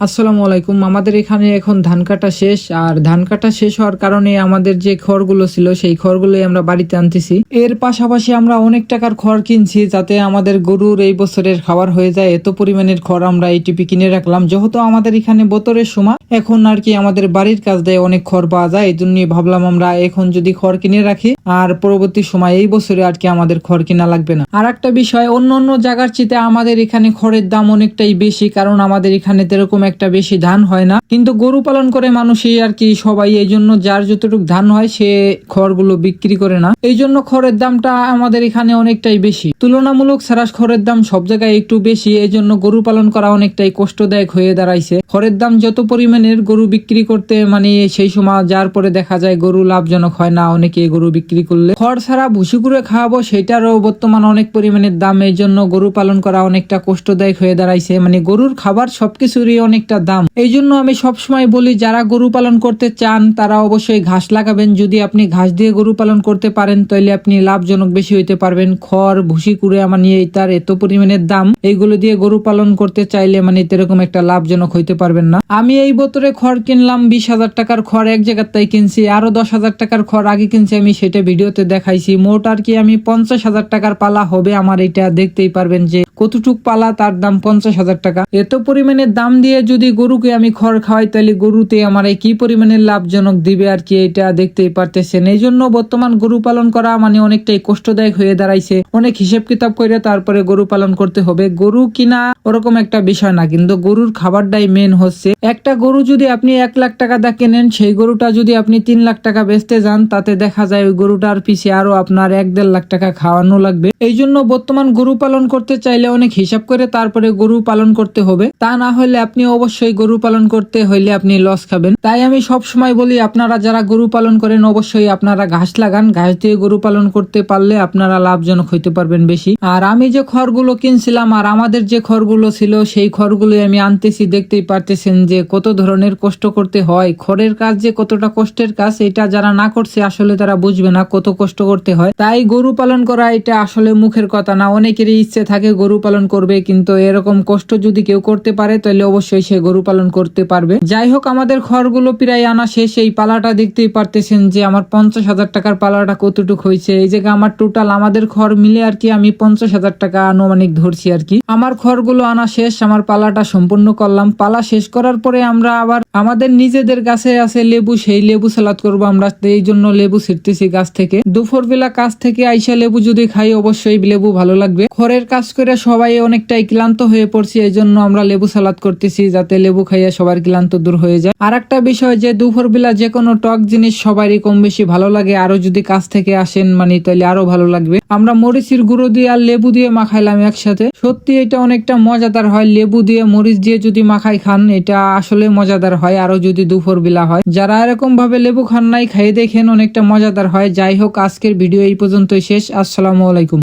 আসসালামু আলাইকুম। আমাদের এখানে এখন ধান কাটা শেষ, আর ধান কাটা শেষ হওয়ার কারণে আমাদের যে খড়গুলো ছিল, সেই খড়গুলোই আমরা বাড়িতে আনতেছি। এর পাশাপাশি আমরা অনেক টাকার খড় কিনছি, যাতে আমাদের গরুর এই বছরের খাবার হয়ে যায়। এত পরিমাণের খড় আমরা এই টিপি কিনে রাখলাম। যেহেতু আমাদের এখানে বোতরের সময়, এখন আর কি আমাদের বাড়ির কাজ দেয় অনেক খড় পাওয়া যায়। এই জন্যই ভাবলাম আমরা এখন যদি খড় কিনে রাখি, আর পরবর্তী সময় এই বছরে আর কি আমাদের খড় কিনা লাগবে না। আর একটা বিষয় অন্য অন্য জায়গার চেয়ে আমাদের এখানে খড়ের দাম অনেকটাই বেশি, কারণ আমাদের এখানে এরকম একটা বেশি ধান হয় না। কিন্তু গরু পালন করে মানুষই আর কি সবাই, এই জন্য যার যতটুকু ধান হয় সে খড়গুলো বিক্রি করে না। এই জন্য খড়ের দামটা আমাদের এখানে অনেকটাই বেশি। তুলনামূলক সারাস খড়ের দাম সব জায়গায় একটু বেশি, এই জন্য গরু পালন করা অনেকটাই কষ্টদায়ক হয়ে দাঁড়াইছে। খড়ের দাম যত পরিমাণের গরু বিক্রি করতে মানে সেই সময় যার পরে দেখা যায় গরু লাভজনক হয় না, অনেকে গরু বিক্রি করলে। খড় ছাড়া ভুসি করে খাওয়াবো, সেটারও বর্তমান অনেক পরিমাণের দাম এই জন্য গরু পালন করা অনেকটা কষ্টদায়ক হয়ে দাঁড়াইছে। মানে গরুর খাবার সবকিছুরই অনেকটা দাম। এই জন্য আমি সবসময় বলি, যারা গরু পালন করতে চান, তারা অবশ্যই ঘাস লাগাবেন। যদি আপনি ঘাস দিয়ে গরু পালন করতে পারেন তাহলে আপনি লাভজনক বেশি হইতে পারবেন। খড়, ভুসি কুড়ে আমার নিয়ে তার এত পরিমাণের দাম, এইগুলো দিয়ে গরু পালন করতে চাইলে মানে এরকম একটা লাভজনক হইতে পারবেন না। আমি এই বোতলে খড় কিনলাম, বিশ হাজার টাকার খড় এক জায়গাতেই কিনছি, আরও দশ হাজার টাকার খড় আগে কিনছি আমি সেটা ভিডিওতে দেখাইছি। মোট আর কি আমি পঞ্চাশ হাজার টাকার পালা হবে আমার এটা দেখতেই পারবেন যে কতটুক পালা, তার দাম পঞ্চাশ হাজার টাকা। এত পরিমাণের দাম দিয়ে যদি গরুকে আমি খড় খাওয়াই, তাহলে গরুতে আমার এই কি পরিমাণের লাভজনক দিবে আর কি এটা দেখতেই পারতেছেন। এই জন্য বর্তমান গরু পালন করা মানে অনেকটাই কষ্টদায়ক হয়ে দাঁড়াইছে। অনেক হিসেব কিতাব করে তারপরে গরু পালন করতে হবে। গরু কিনা ওরকম একটা বিষয় না, কিন্তু গরুর খাবারটাই মেন হচ্ছে। একটা গরু যদি আপনি এক লাখ টাকা দা কেনেন, সেই গরুটা যদি আপনি তিন লাখ টাকা বেচতে যান, তাতে দেখা যায় ওই গরুটার পিছে আরও আপনার এক দেড় লাখ টাকা খাওয়ানো লাগবে। এই জন্য বর্তমান গরু পালন করতে চাইলে অনেক হিসাব করে তারপরে গরু পালন করতে হবে। তা না হলে আপনি অবশ্যই গরু পালন করতে হইলে আপনি লস খাবেন। তাই আমি সব সময় বলি, আপনারা যারা গরু পালন করেন, অবশ্যই আপনারা ঘাস লাগান। ঘাস দিয়ে গরু পালন করতে পারলে আপনারা লাভজনক হইতে পারবেন বেশি। আর আমি যে খড়গুলো কিনছিলাম, আর আমাদের যে খড়গুলো ছিল, সেই খড়গুলো আমি আনতেছি, দেখতেই পারতেছেন যে কত ধরনের কষ্ট করতে হয়, খড়ের কাজ যে কতটা কষ্টের কাজ এটা যারা না করছে আসলে তারা বুঝবে না কত কষ্ট করতে হয়। তাই গরু পালন করা এটা আসলে মুখের কথা না, অনেকেরই ইচ্ছে থাকে গরু পালন করবে কিন্তু এরকম কষ্ট যদি কেউ করতে পারে তাহলে অবশ্যই সে গরু পালন করতে পারবে। যাই হোক, আমাদের খড়গুলো প্রায় আনা শেষ, এই পালাটা দেখতেই পারতেছেন যে আমার পঞ্চাশ হাজার টাকার পালাটা কতটুক হয়েছে। এই জায়গায় আমার টোটাল আমাদের খড় মিলে আর কি আমি পঞ্চাশ হাজার টাকা আনুমানিক ধরছি আর কি। আমার খড়গুলো আনা শেষ, আমার পালাটা সম্পূর্ণ করলাম। পালা শেষ করার পরে আমরা আবার আমাদের নিজেদের গাছে আছে লেবু, সেই লেবু সালাদ করব আমরা। এই জন্য লেবু ছিটতেছি গাছ থেকে। দুপুর বেলা কাজ থেকে আইসা লেবু যদি খাই, অবশ্যই লেবু ভালো লাগবে। খড়ের কাজ করে সবাই অনেকটাই ক্লান্ত হয়ে পড়ছি এই জন্য আমরা লেবু সালাদ করতেছি যাতে লেবু খাইয়া সবার ক্লান্ত দূর হয়ে যায়। আর একটা বিষয় যে দুপুর বেলা যে কোনো টক জিনিস সবারই কম বেশি ভালো লাগে। আরও যদি কাছ থেকে আসেন মানে তাহলে আরও ভালো লাগবে। আমরা মরিচের গুঁড়ো দিয়ে আর লেবু দিয়ে মাখাইলাম একসাথে। সত্যি এটা অনেকটা মজাদার হয়। লেবু দিয়ে মরিচ দিয়ে যদি মাখাই খান, এটা আসলে মজাদার হয় আরও যদি দুপুর বেলা হয়। যারা এরকম ভাবে লেবু খান্নাই খাইয়ে দেখেন, অনেকটা মজাদার হয়। যাই হোক, আজকের ভিডিও এই পর্যন্তই শেষ। আসসালামু আলাইকুম।